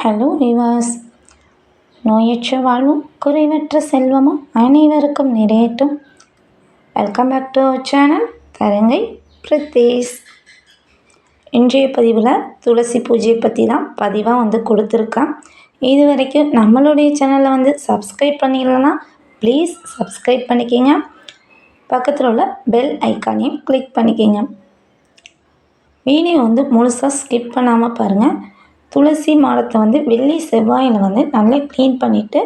Hello Riwaaj நோயற்ற வாழ்வும் குறைவற்ற செல்வமும் அனைவருக்கும் நிறையட்டும். Welcome back to our channel தரங்கை பிரதேஷ். இன்றைய பதிவில் துளசி பூஜையை பற்றி தான் பதிவாக வந்து கொடுத்துருக்கேன் இது வரைக்கும் நம்மளுடைய சேனலை வந்து சப்ஸ்கிரைப் பண்ணிடலன்னா ப்ளீஸ் சப்ஸ்கிரைப் பண்ணிக்கிங்க. பக்கத்தில் உள்ள பெல் ஐக்கானையும் கிளிக் பண்ணிக்கிங்க. வீடியோ வந்து முழுசாக ஸ்கிப் பண்ணாமல் பாருங்கள் துளசி மாடத்தை வந்து வெள்ளி செவ்வாயில் வந்து நல்லா க்ளீன் பண்ணிவிட்டு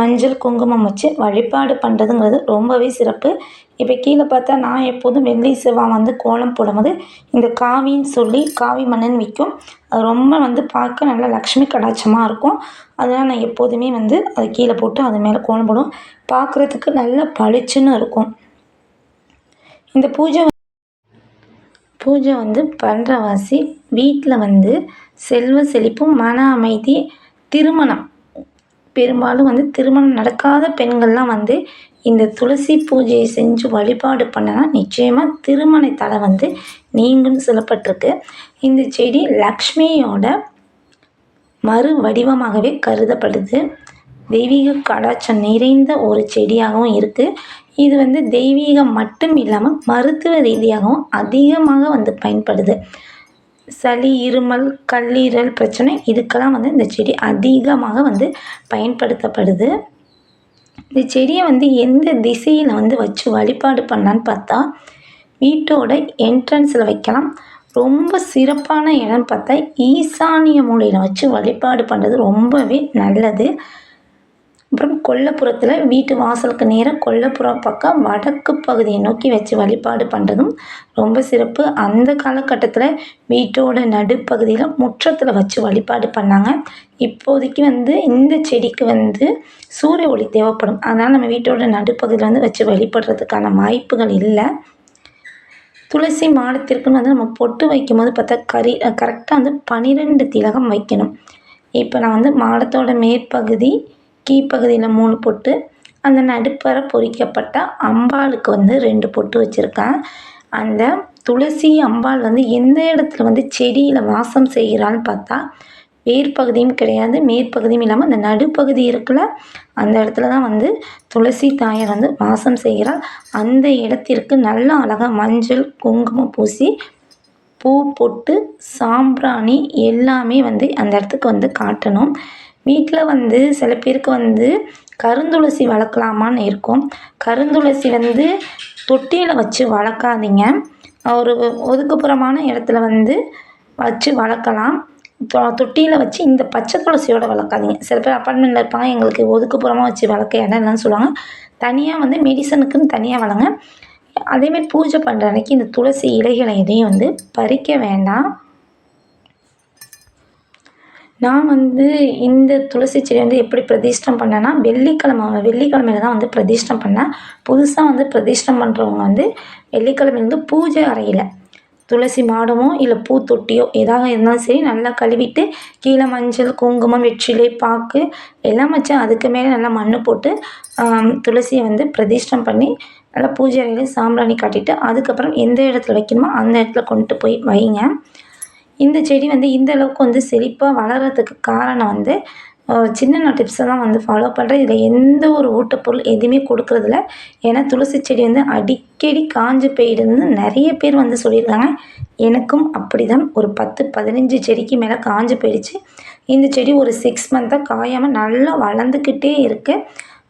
மஞ்சள் குங்குமம் வச்சு வழிபாடு பண்ணுறதுங்கிறது ரொம்பவே சிறப்பு. இப்போ கீழே பார்த்தா நான் எப்போதும் வெள்ளி செவ்வாய் வந்து கோலம் போடும்போது இந்த காவின்னு சொல்லி காவி மண்ணுன்னு விற்கும் அது ரொம்ப வந்து பார்க்க நல்லா லக்ஷ்மி கடாட்சமாக இருக்கும். அதனால் நான் எப்போதுமே வந்து அதை கீழே போட்டு அது மேலே கோலம் போடுவோம். பார்க்குறதுக்கு நல்ல பளிச்சுன்னு இருக்கும். இந்த பூஜை பூஜை வந்து பண்ணுறவாசி வீட்டில் வந்து செல்வ செழிப்பும் மன அமைதி திருமணம். பெரும்பாலும் வந்து திருமணம் நடக்காத பெண்கள்லாம் வந்து இந்த துளசி பூஜையை செஞ்சு வழிபாடு பண்ணனா நிச்சயமாக திருமண தடை வந்து நீங்கும்னு சொல்லப்பட்டிருக்கு. இந்த செடி லக்ஷ்மியோட மறு வடிவமாகவே கருதப்படுது. தெய்வீக கடாச்சம் நிறைந்த ஒரு செடியாகவும் இருக்குது இது வந்து தெய்வீகம் மட்டும் இல்லாமல் மருத்துவ ரீதியாகவும் அதிகமாக வந்து பயன்படுது. சளி இருமல் கல்லீரல் பிரச்சனை இதுக்கெல்லாம் வந்து இந்த செடி அதிகமாக வந்து பயன்படுத்தப்படுது. இந்த செடியை வந்து எந்த திசையில் வந்து வச்சு வழிபாடு பண்ணான்னு பார்த்தா வீட்டோட என்ட்ரன்ஸில் வைக்கலாம். ரொம்ப சிறப்பான இடம்னு பார்த்தா ஈசானிய மூலையில் வச்சு வழிபாடு பண்ணுறது ரொம்பவே நல்லது. அப்புறம் கொல்லப்புறத்தில் வீட்டு வாசலுக்கு நேராக கொல்லப்புறம் பக்கம் வடக்கு பகுதியை நோக்கி வச்சு வழிபாடு பண்ணுறதும் ரொம்ப சிறப்பு. அந்த காலகட்டத்தில் வீட்டோட நடுப்பகுதியில் முற்றத்தில் வச்சு வழிபாடு பண்ணாங்க. இப்போதைக்கு வந்து இந்த செடிக்கு வந்து சூரிய ஒளி தேவைப்படும். அதனால் நம்ம வீட்டோட நடுப்பகுதியில் வந்து வச்சு வழிபடுறதுக்கான வாய்ப்புகள் இல்லை. துளசி மாடத்திற்குன்னு வந்து நம்ம பொட்டு வைக்கும்போது பார்த்தா கரி கரெக்டாக வந்து பனிரெண்டு திலகம் வைக்கணும். இப்போ நான் வந்து மாடத்தோட மேற்பகுதி கீழ்ப்பகுதியில் மூணு பொட்டு அந்த நடுப்பற பொறிக்கப்பட்ட அம்பாளுக்கு வந்து ரெண்டு பொட்டு வச்சுருக்கேன். அந்த துளசி அம்பாள் வந்து எந்த இடத்துல வந்து செடியில் வாசம் செய்கிறான்னு பார்த்தா வேர் பகுதியும் கிடையாது மேற்பகுதியும் இல்லாமல் அந்த நடுப்பகுதி இருக்குல்ல அந்த இடத்துல தான் வந்து துளசி தாயார் வந்து வாசம் செய்கிறாள். அந்த இடத்திற்கு நல்லா அழகாக மஞ்சள் குங்குமம் பூசி பூ பொட்டு சாம்பிராணி எல்லாமே வந்து அந்த இடத்துக்கு வந்து காட்டணும். வீட்டில் வந்து சில பேருக்கு வந்து கருந்துளசி வளர்க்கலாமான்னு இருக்கும். கருந்துளசி வந்து தொட்டியில் வச்சு வளர்க்காதீங்க. ஒரு ஒதுக்குப்புறமான இடத்துல வந்து வச்சு வளர்க்கலாம். தொட்டியில் வச்சு இந்த பச்சை துளசியோட வளர்க்காதீங்க. சில பேர் அப்பார்ட்மெண்ட்டில் இருப்பாங்க எங்களுக்கு ஒதுக்குப்புறமாக வச்சு வளர்க்க இடம் இல்லைன்னு சொல்லுவாங்க. தனியாக வந்து மெடிசனுக்குன்னு தனியாக வளங்க அதேமாதிரி பூஜை பண்ணுற அன்றைக்கி இந்த துளசி இலைகளை எதையும் வந்து பறிக்க வேண்டாம். நான் வந்து இந்த துளசி செடி வந்து எப்படி பிரதிஷ்டம் பண்ணேன்னா வெள்ளிக்கிழம வெள்ளிக்கிழமையில தான் வந்து பிரதிஷ்டம் பண்ணேன். புதுசாக வந்து பிரதிஷ்டம் பண்ணுறவங்க வந்து வெள்ளிக்கிழமையில பூஜை அறையில் துளசி மாடமோ இல்லை பூ தொட்டியோ எதாக இருந்தாலும் சரி நல்லா கழுவிட்டு கீழே மஞ்சள் குங்குமம் வெற்றிலை பாக்கு எல்லாம் வச்சு அதுக்கு மேலே நல்லா மண் போட்டு துளசியை வந்து பிரதிஷ்டம் பண்ணி நல்லா பூஜை அறையில் சாம்பிராணி காட்டிட்டு அதுக்கப்புறம் எந்த இடத்துல வைக்கணுமோ அந்த இடத்துல கொண்டு போய் வைங்க. இந்த செடி வந்து இந்த அளவுக்கு வந்து செழிப்பாக வளர்கிறதுக்கு காரணம் வந்து சின்ன டிப்ஸை தான் வந்து ஃபாலோ பண்ணுறேன் இதில் எந்த ஒரு ஊட்டப்பொருள் எதுவுமே கொடுக்குறதில்ல. ஏன்னா துளசி செடி வந்து அடிக்கடி காஞ்சு போயிடுதுன்னு நிறைய பேர் வந்து சொல்லியிருக்காங்க. எனக்கும் அப்படி தான் ஒரு பத்து பதினஞ்சு செடிக்கு மேலே காஞ்சு போயிடுச்சு. இந்த செடி ஒரு சிக்ஸ் மந்த்தாக காயாமல் நல்லா வளர்ந்துக்கிட்டே இருக்குது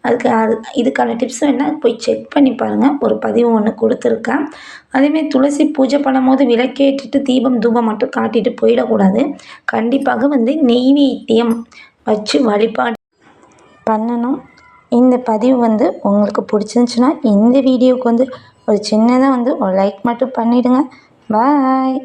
அதுக்கு அது இதுக்கான டிப்ஸும் என்ன? போய் செக் பண்ணி பாருங்கள் ஒரு பதிவு ஒன்று கொடுத்துருக்கேன். அதேமாரி துளசி பூஜை பண்ணும்போது விளக்கேற்றிட்டு தீபம் தூபம் மட்டும் காட்டிட்டு போயிடக்கூடாது. கண்டிப்பாக வந்து நெய்வேத்தியம் வச்சு வழிபாடு பண்ணணும். இந்த பதிவு வந்து உங்களுக்கு பிடிச்சிருந்துச்சுன்னா இந்த வீடியோவுக்கு வந்து ஒரு சின்னதாக வந்து ஒரு லைக் மட்டும் பண்ணிவிடுங்க பாய்